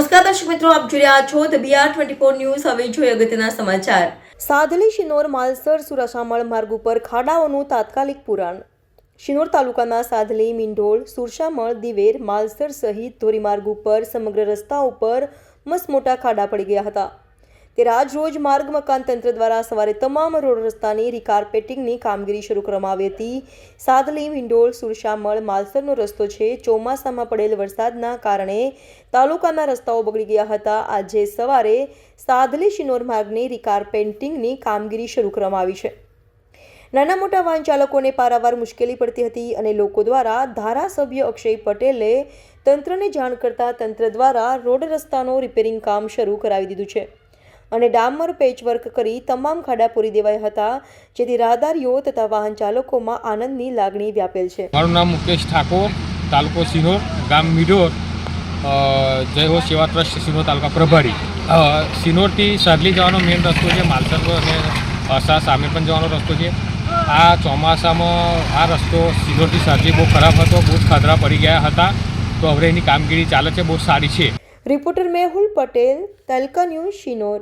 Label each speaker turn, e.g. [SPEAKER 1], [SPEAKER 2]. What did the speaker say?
[SPEAKER 1] નમસ્કાર દર્શક મિત્રો, આપ જોઈ રહ્યા છો the BR twenty four news હવે જોઈએ અગત્યના સમાચાર. સાધલી, શિનોર, માલસર સુરસામળ માર્ગ ઉપર ખાડાઓનું તાત્કાલિક પુરાણ. શિનોર તાલુકાના સાધલી, મીંઢોળ, સુરશામળ, દિવેર, માલસર સહિત ધોરીમાર્ગ ઉપર સમગ્ર રસ્તા ઉપર મસ્ત મોટા ખાડા પડી ગયા હતા. આજ રોજ માર્ગ મકાન તંત્ર દ્વારા સવારે તમામ રોડ રસ્તાની રિકાર્પેટિંગની કામગીરી શરૂ કરવામાં આવી હતી. સાદલી વિંડોળ સુરશામળ માલસરનો રસ્તો છે. ચોમાસામાં પડેલ વરસાદના કારણે તાલુકાના રસ્તાઓ બગડી ગયા હતા. આજે સવારે સાદલી શિનોર માર્ગની રિકાર્પેન્ટિંગની કામગીરી શરૂ કરવામાં આવી છે. નાના મોટા વાહન ચાલકોને પારાવાર મુશ્કેલી પડતી હતી અને લોકો દ્વારા ધારાસભ્ય અક્ષય પટેલે તંત્રને જાણ કરતા તંત્ર દ્વારા રોડ રસ્તાનો રિપેરિંગ કામ શરૂ કરાવી દીધું છે. અને ડામર પેચવર્ક કરી તમામ ખાડા પૂરી દેવાયા હતા જેથી રાહદારીઓ તથા વાહન ચાલકોમાં આનંદની લાગણી વ્યાપેલ છે.
[SPEAKER 2] મારું નામ મુકેશ ઠાકોર તાલુકો સિનોર ગામ મીઢોર. જય હો સેવા ટ્રસ્ટ સિનોર તાલુકા પ્રભારી. સિનોરથી સાદલી જવાનો મેઇન રસ્તો છે માલસર અને અસા સામે પણ જવાનો રસ્તો છે. આ ચોમાસામાં આ રસ્તો સિનોરથી સાદલી બહુ ખરાબ હતો બહુ જ ખાધરા પડી ગયા હતા તો હવે એની કામગીરી ચાલે છે બહુ સારી છે.
[SPEAKER 1] રિપોર્ટર મેહુલ પટેલ તલકા ન્યૂઝ શિનોર